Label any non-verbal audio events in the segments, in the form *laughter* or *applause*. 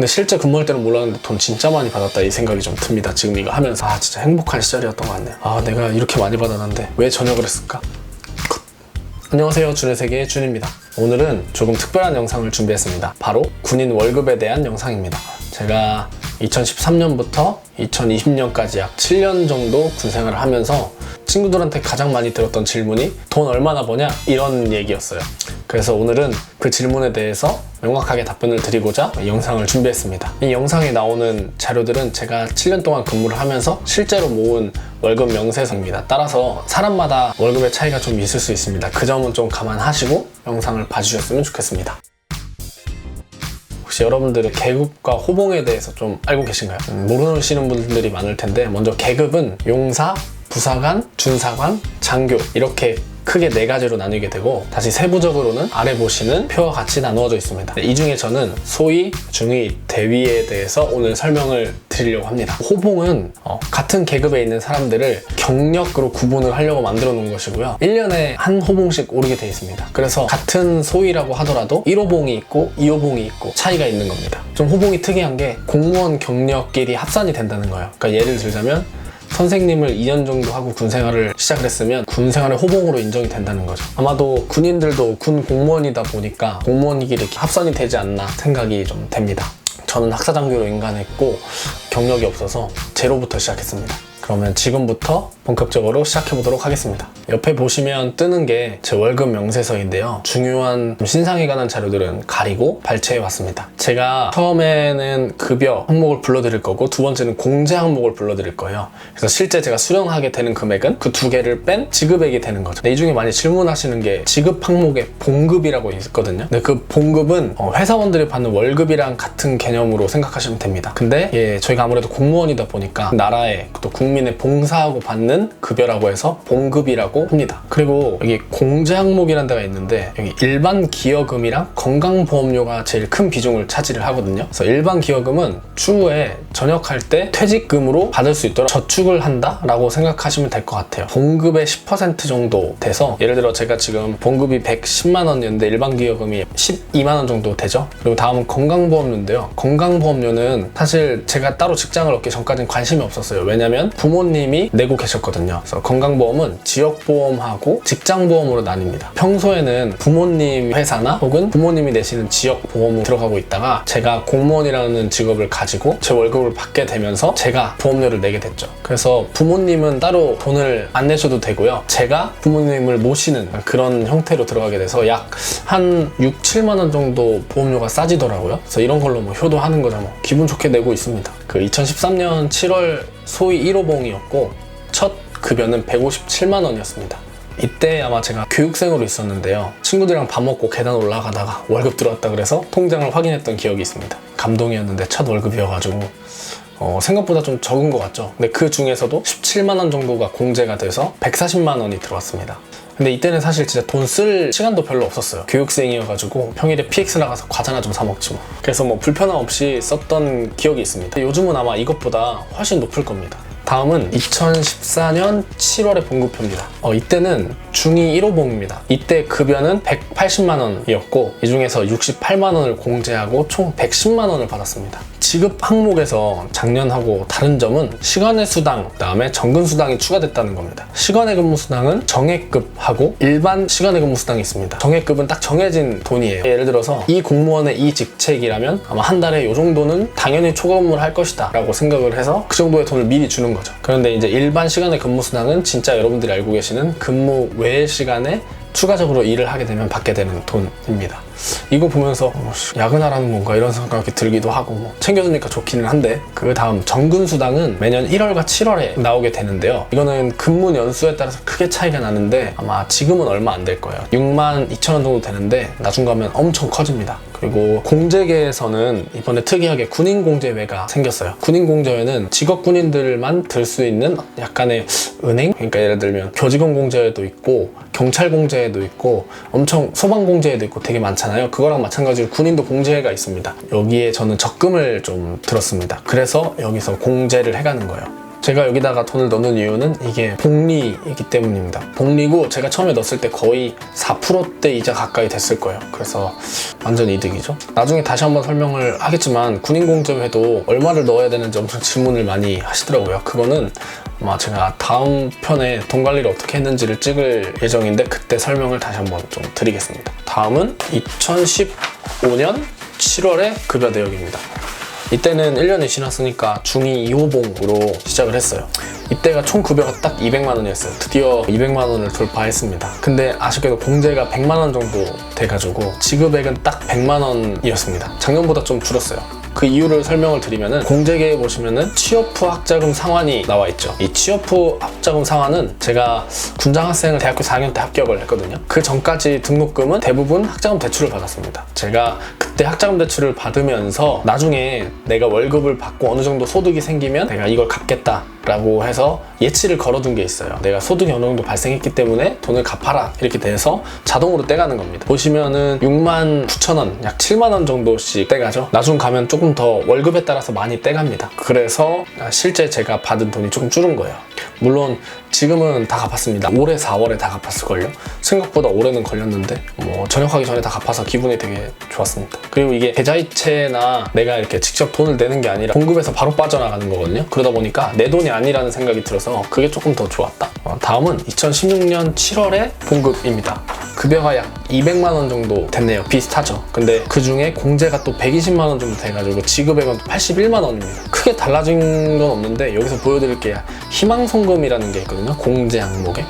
근데 실제 근무할 때는 몰랐는데 돈 진짜 많이 받았다 이 생각이 좀 듭니다. 지금 이거 하면서 아 진짜 행복한 시절이었던 것 같네요. 아 내가 이렇게 많이 받았는데 왜 전역을 했을까? 안녕하세요 준의 세계의 준입니다. 오늘은 조금 특별한 영상을 준비했습니다. 바로 군인 월급에 대한 영상입니다. 제가 2013년부터 2020년까지 약 7년 정도 군 생활을 하면서 친구들한테 가장 많이 들었던 질문이 돈 얼마나 버냐? 이런 얘기였어요. 그래서 오늘은 그 질문에 대해서 명확하게 답변을 드리고자 이 영상을 준비했습니다. 이 영상에 나오는 자료들은 제가 7년 동안 근무를 하면서 실제로 모은 월급 명세서입니다. 따라서 사람마다 월급의 차이가 좀 있을 수 있습니다. 그 점은 좀 감안하시고 영상을 봐주셨으면 좋겠습니다. 혹시 여러분들의 계급과 호봉에 대해서 좀 알고 계신가요? 음, 모르시는 분들이 많을 텐데 먼저 계급은 용사, 부사관, 준사관, 장교 이렇게 크게 네 가지로 나뉘게 되고 다시 세부적으로는 아래 보시는 표와 같이 나누어져 있습니다. 이 중에 저는 소위, 중위, 대위에 대해서 오늘 설명을 드리려고 합니다. 호봉은 어, 같은 계급에 있는 사람들을 경력으로 구분을 하려고 만들어 놓은 것이고요. 1년에 한 호봉씩 오르게 되어 있습니다. 그래서 같은 소위라고 하더라도 1호봉이 있고 2호봉이 있고 차이가 있는 겁니다. 좀 호봉이 특이한 게 공무원 경력끼리 합산이 된다는 거예요. 그러니까 예를 들자면 선생님을 2년 정도 하고 군 생활을 시작을 했으면 군 생활의 호봉으로 인정이 된다는 거죠. 아마도 군인들도 군 공무원이다 보니까 공무원끼리 합산이 되지 않나 생각이 좀 됩니다. 저는 학사장교로 인간했고 경력이 없어서 제로부터 시작했습니다. 그러면 지금부터 본격적으로 시작해 보도록 하겠습니다. 옆에 보시면 뜨는 게 제 월급 명세서인데요. 중요한 신상에 관한 자료들은 가리고 발췌해 왔습니다. 제가 처음에는 급여 항목을 불러드릴 거고 두 번째는 공제 항목을 불러드릴 거예요. 그래서 실제 제가 수령하게 되는 금액은 그 두 개를 뺀 지급액이 되는 거죠. 이 중에 많이 질문하시는 게 지급 항목에 봉급이라고 있거든요. 근데 그 봉급은 어, 회사원들이 받는 월급이랑 같은 개념으로 생각하시면 됩니다. 근데 예, 저희가 아무래도 공무원이다 보니까 나라에 또 국민 의 봉사하고 받는 급여라고 해서 봉급이라고 합니다. 그리고 여기 공제 항목이라는 데가 있는데 여기 일반 기여금이랑 건강보험료가 제일 큰 비중을 차지를 하거든요. 그래서 일반 기여금은 추후에 전역할 때 퇴직금으로 받을 수 있도록 저축을 한다라고 생각하시면 될 것 같아요. 봉급의 10% 정도 돼서 예를 들어 제가 지금 봉급이 110만 원이었는데 일반 기여금이 12만 원 정도 되죠. 그리고 다음은 건강보험료인데요. 건강보험료는 사실 제가 따로 직장을 얻기 전까지는 관심이 없었어요. 왜냐면 부모님이 내고 계셨거든요. 그래서 건강보험은 지역보험하고 직장보험으로 나뉩니다. 평소에는 부모님 회사나 혹은 부모님이 내시는 지역보험으로 들어가고 있다가 제가 공무원이라는 직업을 가지고 제 월급을 받게 되면서 제가 보험료를 내게 됐죠. 그래서 부모님은 따로 돈을 안 내셔도 되고요. 제가 부모님을 모시는 그런 형태로 들어가게 돼서 약 한 6, 7만 원 정도 보험료가 싸지더라고요. 그래서 이런 걸로 뭐 효도하는 거죠. 뭐 기분 좋게 내고 있습니다. 그 2013년 7월 소위 1호봉이었고 첫 급여는 157만 원이었습니다. 이때 아마 제가 교육생으로 있었는데요. 친구들이랑 밥 먹고 계단 올라가다가 월급 들어왔다 그래서 통장을 확인했던 기억이 있습니다. 감동이었는데 첫 월급이어가지고 어, 생각보다 좀 적은 것 같죠. 근데 그 중에서도 17만 원 정도가 공제가 돼서 140만 원이 들어왔습니다. 근데 이때는 사실 진짜 돈 쓸 시간도 별로 없었어요. 교육생이어가지고 평일에 PX 나가서 과자나 좀 사 먹지 뭐. 그래서 뭐 불편함 없이 썼던 기억이 있습니다. 요즘은 아마 이것보다 훨씬 높을 겁니다. 다음은 2014년 7월의 봉급표입니다. 어, 이때는 중2 1호봉입니다. 이때 급여는 180만 원이었고 이 중에서 68만 원을 공제하고 총 110만 원을 받았습니다. 지급 항목에서 작년하고 다른 점은 시간의 수당, 그다음에 정근 수당이 추가됐다는 겁니다. 시간의 근무 수당은 정액급하고 일반 시간의 근무 수당이 있습니다. 정액급은 딱 정해진 돈이에요. 예를 들어서 이 공무원의 이 직책이라면 아마 한 달에 이 정도는 당연히 초과근무를 할 것이다 라고 생각을 해서 그 정도의 돈을 미리 주는 거죠. 그런데 이제 일반 시간의 근무 수당은 진짜 여러분들이 알고 계시는 근무 외 시간에 추가적으로 일을 하게 되면 받게 되는 돈입니다. 이거 보면서 어, 야근하라는 건가 이런 생각이 들기도 하고 뭐 챙겨주니까 좋기는 한데 그 다음 정근 수당은 매년 1월과 7월에 나오게 되는데요. 이거는 근무 연수에 따라서 크게 차이가 나는데 아마 지금은 얼마 안 될 거예요. 6만 2천 원 정도 되는데 나중 가면 엄청 커집니다. 그리고 공제계에서는 이번에 특이하게 군인 공제회가 생겼어요. 군인 공제회는 직업 군인들만 들 수 있는 약간의 은행? 그러니까 예를 들면 교직원 공제회도 있고 경찰 공제회도 있고 엄청 소방 공제회도 있고 되게 많잖아요. 그거랑 마찬가지로 군인도 공제회가 있습니다. 여기에 저는 적금을 좀 들었습니다. 그래서 여기서 공제를 해가는 거예요. 제가 여기다가 돈을 넣는 이유는 이게 복리이기 때문입니다. 복리고 제가 처음에 넣었을 때 거의 4%대 이자 가까이 됐을 거예요. 그래서 완전 이득이죠. 나중에 다시 한번 설명을 하겠지만 군인공제회도 얼마를 넣어야 되는지 엄청 질문을 많이 하시더라고요. 그거는 아마 제가 다음 편에 돈 관리를 어떻게 했는지를 찍을 예정인데 그때 설명을 다시 한번 좀 드리겠습니다. 다음은 2015년 7월의 급여 내역입니다. 이때는 1년이 지났으니까 중2 2호봉으로 시작을 했어요. 이때가 총 급여가 딱 200만 원이었어요. 드디어 200만 원을 돌파했습니다. 근데 아쉽게도 공제가 100만 원 정도 돼가지고 지급액은 딱 100만 원이었습니다. 작년보다 좀 줄었어요. 그 이유를 설명을 드리면은 공제계에 보시면은 취업 후 학자금 상환이 나와 있죠. 이 취업 후 학자금 상환은 제가 군장 학생을 대학교 4학년 때 합격을 했거든요. 그 전까지 등록금은 대부분 학자금 대출을 받았습니다. 제가 그때 학자금 대출을 받으면서 나중에 내가 월급을 받고 어느 정도 소득이 생기면 내가 이걸 갚겠다 라고 해서 예치를 걸어둔 게 있어요. 내가 소득이 어느 정도 발생했기 때문에 돈을 갚아라 이렇게 돼서 자동으로 떼가는 겁니다. 보시면은 6만 9천 원, 약 7만 원 정도씩 떼가죠. 나중 가면 조금 더 월급에 따라서 많이 떼갑니다. 그래서 실제 제가 받은 돈이 조금 줄은 거예요. 물론 지금은 다 갚았습니다. 올해 4월에 다 갚았을걸요? 생각보다 올해는 걸렸는데 뭐 전역하기 전에 다 갚아서 기분이 되게 좋았습니다. 그리고 이게 계좌이체나 내가 이렇게 직접 돈을 내는 게 아니라 공급에서 바로 빠져나가는 거거든요. 그러다 보니까 내 돈이 아니라는 생각이 들어서 그게 조금 더 좋았다. 어, 다음은 2016년 7월에 공급입니다. 급여가 약 200만 원 정도 됐네요. 비슷하죠. 근데 그 중에 공제가 또 120만 원 정도 돼가지고 지급액은 81만 원입니다. 크게 달라진 건 없는데 여기서 보여드릴 게 희망 송금이라는 게 있거든요. 공제 항목에.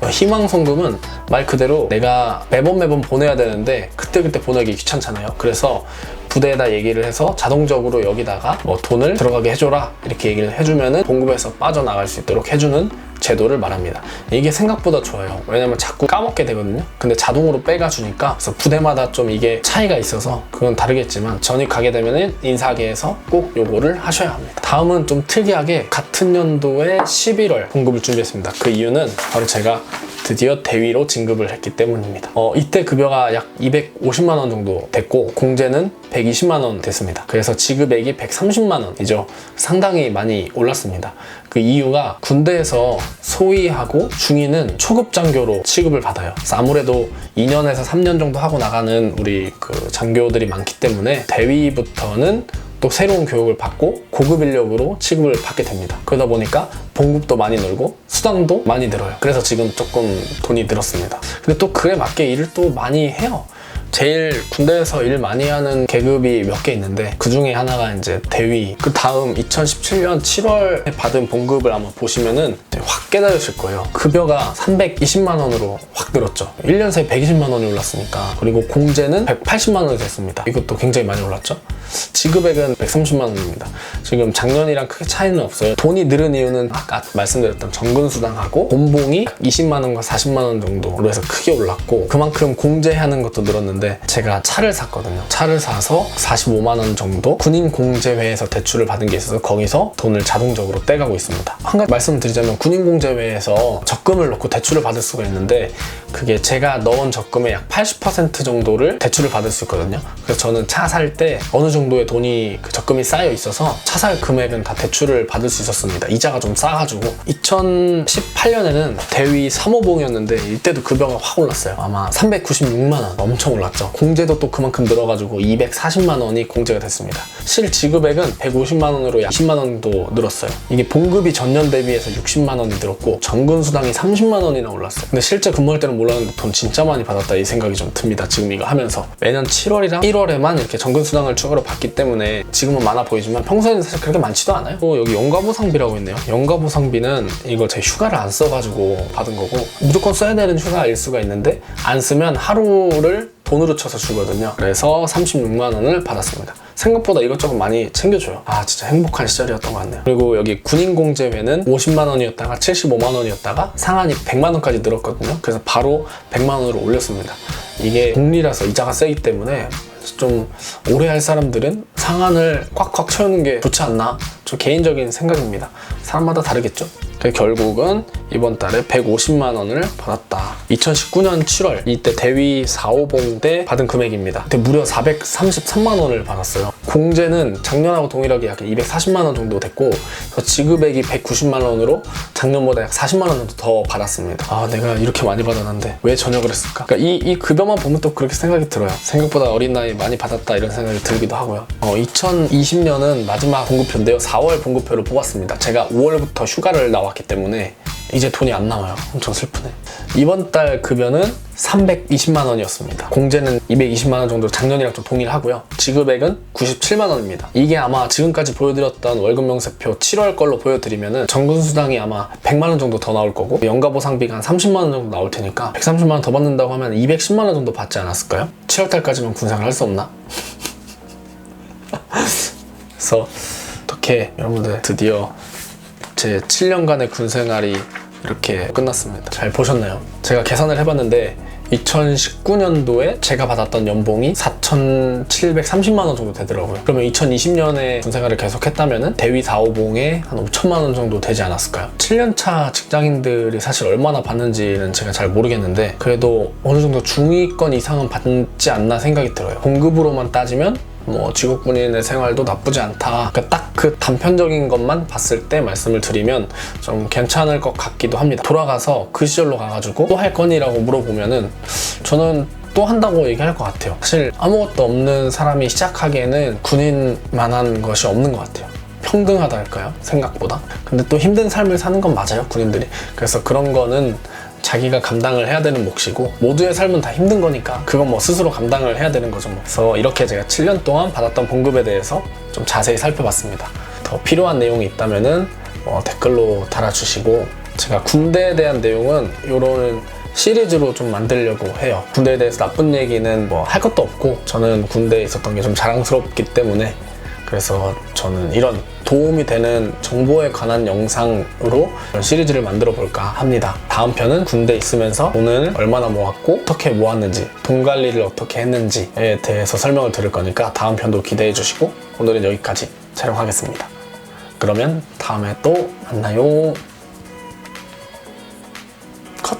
어, 희망송금은 말 그대로 내가 매번 매번 보내야 되는데 그때그때 보내기 귀찮잖아요. 그래서 부대에다 얘기를 해서 자동적으로 여기다가 뭐 돈을 들어가게 해줘라 이렇게 얘기를 해주면은 공급에서 빠져나갈 수 있도록 해주는 제도를 말합니다. 이게 생각보다 좋아요. 왜냐면 자꾸 까먹게 되거든요. 근데 자동으로 빼가주니까 그래서 부대마다 좀 이게 차이가 있어서 그건 다르겠지만 전입 가게 되면은 인사계에서 꼭 요거를 하셔야 합니다. 다음은 좀 특이하게 같은 연도에 11월 공급을 준비했습니다. 그 이유는 바로 제가 드디어 대위로 진급을 했기 때문입니다. 어, 이때 급여가 약 250만 원 정도 됐고 공제는 120만 원 됐습니다. 그래서 지급액이 130만 원이죠. 상당히 많이 올랐습니다. 그 이유가 군대에서 소위하고 중위는 초급 장교로 취급을 받아요. 아무래도 2년에서 3년 정도 하고 나가는 우리 그 장교들이 많기 때문에 대위부터는 또 새로운 교육을 받고 고급 인력으로 취급을 받게 됩니다. 그러다 보니까 봉급도 많이 늘고 수당도 많이 늘어요. 그래서 지금 조금 돈이 늘었습니다. 근데 또 그에 맞게 일을 또 많이 해요. 제일 군대에서 일 많이 하는 계급이 몇 개 있는데 그 중에 하나가 이제 대위. 그 다음 2017년 7월에 받은 봉급을 아마 보시면은 확 깨달으실 거예요. 급여가 320만 원으로 확 늘었죠. 1년 사이 120만 원이 올랐으니까. 그리고 공제는 180만 원이 됐습니다. 이것도 굉장히 많이 올랐죠. 지급액은 130만 원입니다. 지금 작년이랑 크게 차이는 없어요. 돈이 늘은 이유는 아까 말씀드렸던 정근수당하고 본봉이 20만 원과 40만 원 정도로 해서 크게 올랐고 그만큼 공제하는 것도 늘었는데 제가 차를 샀거든요. 차를 사서 45만 원 정도 군인 공제회에서 대출을 받은 게 있어서 거기서 돈을 자동적으로 떼가고 있습니다. 한 가지 말씀드리자면 군인 공제회에서 적금을 넣고 대출을 받을 수가 있는데 그게 제가 넣은 적금의 약 80% 정도를 대출을 받을 수 있거든요. 그래서 저는 차 살 때 어느 정도의 돈이 그 적금이 쌓여 있어서 차 살 금액은 다 대출을 받을 수 있었습니다. 이자가 좀 싸가지고 2018년에는 대위 3호봉이었는데 이때도 급여가 확 올랐어요. 아마 396만 원 엄청 올랐죠. 공제도 또 그만큼 늘어가지고 240만 원이 공제가 됐습니다. 실 지급액은 150만 원으로 약 20만 원도 늘었어요. 이게 봉급이 전년 대비해서 60만 원이 늘었고 정근 수당이 30만 원이나 올랐어요. 근데 실제 근무할 때는 몰랐는데 돈 진짜 많이 받았다 이 생각이 좀 듭니다. 지금 이거 하면서 매년 7월이랑 1월에만 이렇게 정근 수당을 추가로 받기 때문에 지금은 많아 보이지만 평소에는 사실 그렇게 많지도 않아요. 또 여기 연가보상비라고 있네요. 연가보상비는 이거 제 휴가를 안 써가지고 받은 거고 무조건 써야 되는 휴가 일 수가 있는데 안 쓰면 하루를 돈으로 쳐서 주거든요. 그래서 36만 원을 받았습니다. 생각보다 이것저것 많이 챙겨줘요. 아 진짜 행복한 시절이었던 것 같네요. 그리고 여기 군인공제회는 50만 원이었다가 75만 원이었다가 상한이 100만 원까지 늘었거든요. 그래서 바로 100만 원으로 올렸습니다. 이게 복리라서 이자가 세기 때문에 좀 오래 할 사람들은 상한을 꽉꽉 채우는 게 좋지 않나? 저 개인적인 생각입니다. 사람마다 다르겠죠? 그 결국은 이번 달에 150만 원을 받았다. 2019년 7월 이때 대위 450때 받은 금액입니다. 그때 무려 433만 원을 받았어요. 공제는 작년하고 동일하게 약 240만 원 정도 됐고 지급액이 190만 원으로 작년보다 약 40만 원 정도 더 받았습니다. 아 내가 이렇게 많이 받아놨는데 왜 전역을 했을까? 그러니까 이, 이 급여만 보면 또 그렇게 생각이 들어요. 생각보다 어린 나이 많이 받았다 이런 생각이 들기도 하고요. 어, 2020년은 마지막 봉급표인데요. 4월 봉급표를 뽑았습니다. 제가 5월부터 휴가를 나왔기 때문에 이제 돈이 안 나와요. 엄청 슬프네. 이번 달 급여는 320만 원이었습니다. 공제는 220만 원 정도 작년이랑 좀 동일하고요. 지급액은 97만 원입니다. 이게 아마 지금까지 보여드렸던 월급 명세표 7월 걸로 보여드리면은 정군 수당이 아마 100만 원 정도 더 나올 거고 연가 보상비가 한 30만 원 정도 나올 테니까 130만 원 더 받는다고 하면 210만 원 정도 받지 않았을까요? 7월 달까지만 군생활 할수 없나? *laughs* 그래서 어떻게 여러분들 드디어 제 7년간의 군 생활이 이렇게 끝났습니다. 잘 보셨나요? 제가 계산을 해봤는데 2019년도에 제가 받았던 연봉이 4,730만 원 정도 되더라고요. 그러면 2020년에 군 생활을 계속 했다면 대위 450에 한 5천만 원 정도 되지 않았을까요? 7년차 직장인들이 사실 얼마나 받는지는 제가 잘 모르겠는데 그래도 어느 정도 중위권 이상은 받지 않나 생각이 들어요. 봉급으로만 따지면 뭐 직업군인의 생활도 나쁘지 않다. 그러니까 딱 그 단편적인 것만 봤을 때 말씀을 드리면 좀 괜찮을 것 같기도 합니다. 돌아가서 그 시절로 가가지고 또 할 거니라고 물어보면은 저는 또 한다고 얘기할 것 같아요. 사실 아무것도 없는 사람이 시작하기에는 군인만한 것이 없는 것 같아요. 평등하다 할까요? 생각보다. 근데 또 힘든 삶을 사는 건 맞아요, 군인들이. 그래서 그런 거는 자기가 감당을 해야 되는 몫이고 모두의 삶은 다 힘든 거니까 그건 뭐 스스로 감당을 해야 되는 거죠. 뭐. 그래서 이렇게 제가 7년 동안 받았던 봉급에 대해서 좀 자세히 살펴봤습니다. 더 필요한 내용이 있다면은 뭐 댓글로 달아주시고 제가 군대에 대한 내용은 이런 시리즈로 좀 만들려고 해요. 군대에 대해서 나쁜 얘기는 뭐 할 것도 없고 저는 군대에 있었던 게 좀 자랑스럽기 때문에 그래서 저는 이런 도움이 되는 정보에 관한 영상으로 시리즈를 만들어 볼까 합니다. 다음 편은 군대 있으면서 돈을 얼마나 모았고 어떻게 모았는지 돈 관리를 어떻게 했는지에 대해서 설명을 드릴 거니까 다음 편도 기대해 주시고 오늘은 여기까지 촬영하겠습니다. 그러면 다음에 또 만나요. 컷.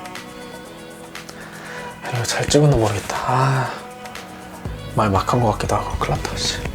아, 이거 잘 찍었나 모르겠다. 아, 말 막한 것 같기도 하고 큰일 났다. 씨.